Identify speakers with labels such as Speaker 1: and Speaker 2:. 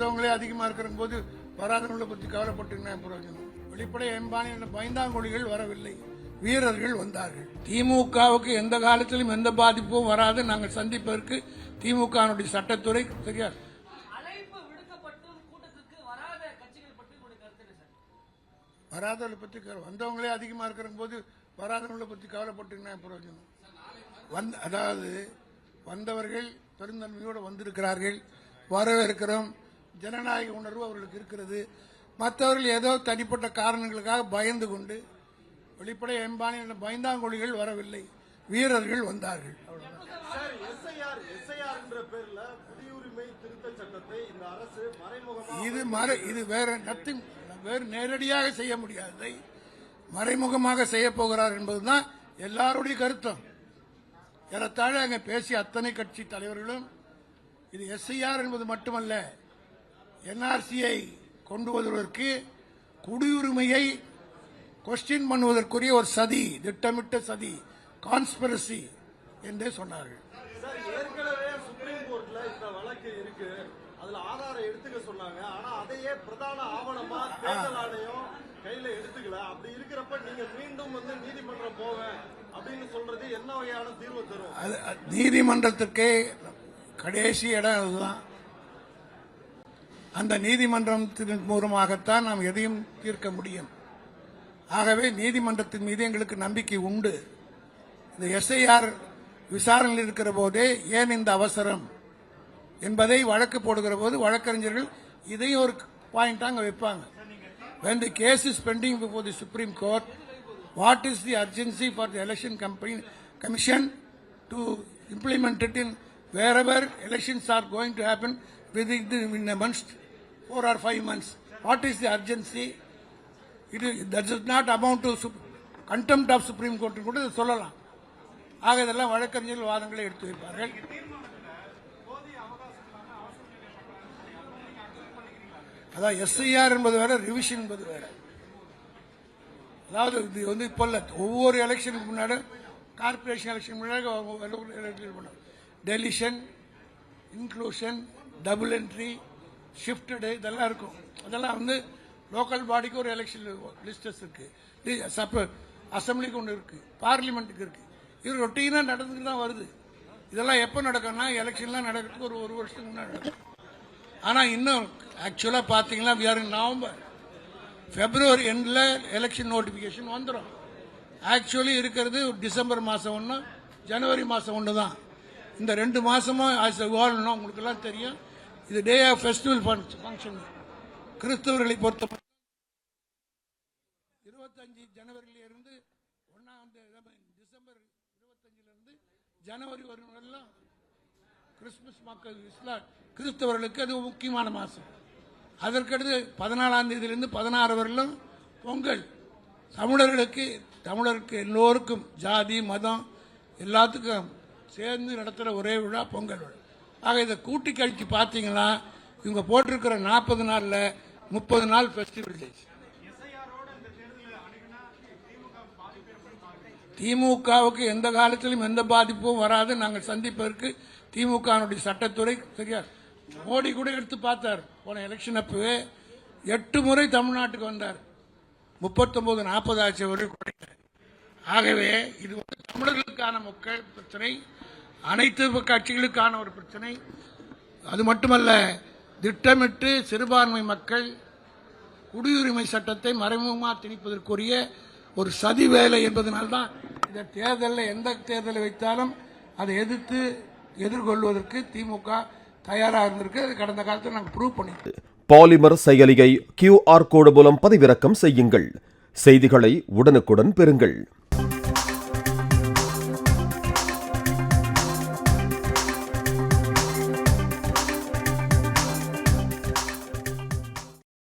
Speaker 1: வந்தவங்களே அதிகமா இருக்கிற போது வராதவங்களை பத்தி கவலைப்பட்டுங்கன்னா பிரயோஜனம்? வெளிப்படை எம்பானி என்ற பயந்தாங்கொழிகள் வரவில்லை. வீரர்கள் வந்தார்கள். திமுகவுக்கு எந்த காலத்திலும் எந்த பாதிப்பும் வராது. நாங்கள் சந்திப்பதற்கு திமுகவுடைய சட்டத்துறை சரியா?
Speaker 2: பற்றி
Speaker 1: வராதவர்களை கவலை- வந்தவங்களே அதிகமா இருக்கிற போது வராதவங்களை பத்தி கவலைப்பட்டுங்கன்னா பிரயோஜனம்? வந்த அதாவது வந்தவர்கள் பெருந்தன்மையோடு வந்திருக்கிறார்கள். வரவேற்கிறோம். ஜனநாயக உணர்வு அவர்களுக்கு இருக்கிறது. மற்றவர்கள் ஏதோ தனிப்பட்ட காரணங்களுக்காக பயந்து கொண்டு வெளிப்படை எம்பானி என்ற பயந்தாங்கொழிகள் வரவில்லை. வீரர்கள் வந்தார்கள். இது மறை இது வேற நத்திங் வேறு நேரடியாக செய்ய முடியாததை மறைமுகமாக செய்ய போகிறார் என்பதுதான் எல்லாருடைய கருத்தம். ஏறத்தாழ அங்கே பேசிய அத்தனை கட்சி தலைவர்களும் இது எஸ்ஐஆர் என்பது மட்டுமல்ல என்ஆர்சியை கொண்டு வருவதற்கு குடியுரிமையை கொஸ்டின் பண்ணுவதற்குரிய ஒரு சதி திட்டமிட்ட சதி கான்ஸ்பிரசி என்றே சொன்னார்கள்.
Speaker 3: சார் ஏற்கனவே சுப்ரீம் கோர்ட்ல இந்த வழக்கு இருக்கு. அதுல ஆதாரம் எடுத்துக்க சொன்னாங்க. ஆனா அதையே பிரதான ஆவணமா தேர்தல் ஆணையம் கையில எடுத்துக்கல. அப்படி இருக்கிறப்ப நீங்க மீண்டும் வந்து நீதிமன்றம் போவேன் அப்படின்னு சொல்றது என்ன வகையான தீர்வு தரும்?
Speaker 1: நீதிமன்றத்திற்கே கடைசி இடம் அதுதான். அந்த நீதிமன்றத்தின் மூலமாகத்தான் நாம் எதையும் தீர்க்க முடியும் ஆகவே நீதிமன்றத்தின் மீது எங்களுக்கு நம்பிக்கை உண்டு இந்த எஸ்ஐஆர் விசாரணையில் இருக்கிற போதே ஏன் இந்த அவசரம் என்பதை வழக்கு போடுகிற போது வழக்கறிஞர்கள் இதையும் ஒரு பாயிண்டாக அங்கே வைப்பாங்க when the case is pending before the supreme court what is the urgency for the election company commission to implement it in wherever elections are going to happen within in a month four or five months what is the urgency it is, that does not amount to contempt of supreme court கூட சொல்லலாம் ஆக இதெல்லாம் வழக்கறிஞர்கள் வாதங்களை எடுத்து வைப்பார்கள் அதான் SIR என்பது வேற ரிவிஷன் என்பது வேற அதாவது இது வந்து இப்போல்ல ஒவ்வொரு எலெக்ஷனுக்கு முன்னாடி கார்பரேஷன் எலெக்ஷன் முன்னாடி deletion inclusion double entry shifted இதெல்லாம் இருக்கும். அதெல்லாம் வந்து லோக்கல் பாடிக்கு ஒரு எலெக்ஷன் லிஸ்டஸ் இருக்குது சப்ப அசம்பிளிக்கு ஒன்று இருக்குது பார்லிமெண்ட்டுக்கு இருக்குது இது ரொட்டீனாக நடந்துட்டு தான் வருது. இதெல்லாம் எப்போ நடக்கும்னா எலெக்ஷன்லாம் நடக்கிறதுக்கு ஒரு ஒரு வருஷத்துக்கு முன்னாடி நடக்கும். ஆனால் இன்னும் ஆக்சுவலாக பார்த்தீங்கன்னா we நவம்பர் பிப்ரவரி எண்டில் எலெக்ஷன் நோட்டிஃபிகேஷன் வந்துடும் ஆக்சுவலி இருக்கிறது டிசம்பர் மாதம் ஒன்று ஜனவரி மாதம் ஒன்று தான் இந்த ரெண்டு மாதமும் ஆஸ் வாழணும் உங்களுக்கெல்லாம் தெரியும். இது டே ஆஃப் ஃபெஸ்டிவல் ஃபங்க்ஷன் கிறிஸ்தவர்களை பொறுத்த இருபத்தஞ்சு ஜனவரியிலிருந்து ஒன்றாம் டிசம்பர் இருபத்தஞ்சிலிருந்து ஜனவரி ஒரு கிறிஸ்மஸ் கிறிஸ்துமஸ் மக்கள் இஸ்லாம் கிறிஸ்தவர்களுக்கு அது முக்கியமான மாதம் அதற்கடுத்து பதினாலாம் தேதியிலிருந்து பதினாறு வரலும் பொங்கல். தமிழர்களுக்கு தமிழருக்கு எல்லோருக்கும் ஜாதி மதம் எல்லாத்துக்கும் சேர்ந்து நடத்துகிற ஒரே விழா பொங்கல் விழா. ஆக இதை கூட்டி கழிச்சு பார்த்தீங்கன்னா இவங்க போட்டிருக்கிற நாற்பது நாளில் முப்பது நாள் ஃபெஸ்டிவல் டேஸ் திமுகவுக்கு எந்த காலத்திலும் எந்த பாதிப்பும் வராது. நாங்கள் சந்திப்பதற்கு திமுகவுடைய சட்டத்துறை சரியா? மோடி கூட எடுத்து பார்த்தார். போன எலெக்ஷன் அப்பவே எட்டு முறை தமிழ்நாட்டுக்கு வந்தார். முப்பத்தொன்பது நாற்பது ஆட்சி வரை குறைத்தார் ஆகவே இது வந்து தமிழர்களுக்கான மக்கள் பிரச்சனை. அனைத்து கட்சிகளுக்கான ஒரு பிரச்சனை. அது மட்டுமல்ல திட்டமிட்டு சிறுபான்மை மக்கள் குடியுரிமை சட்டத்தை மறைமுகமாக திணிப்பதற்குரிய ஒரு சதி வேலை என்பதனால்தான் இந்த தேர்தலில் எந்த தேர்தலை வைத்தாலும் அதை எதிர்த்து எதிர்கொள்வதற்கு திமுக தயாராக இருந்திருக்கு. அது கடந்த காலத்தில் நாங்கள் ப்ரூவ் பண்ணிட்டு
Speaker 4: பாலிமர் செயலியை கியூஆர் கோடு மூலம் பதிவிறக்கம் செய்யுங்கள். செய்திகளை உடனுக்குடன் பெறுங்கள்.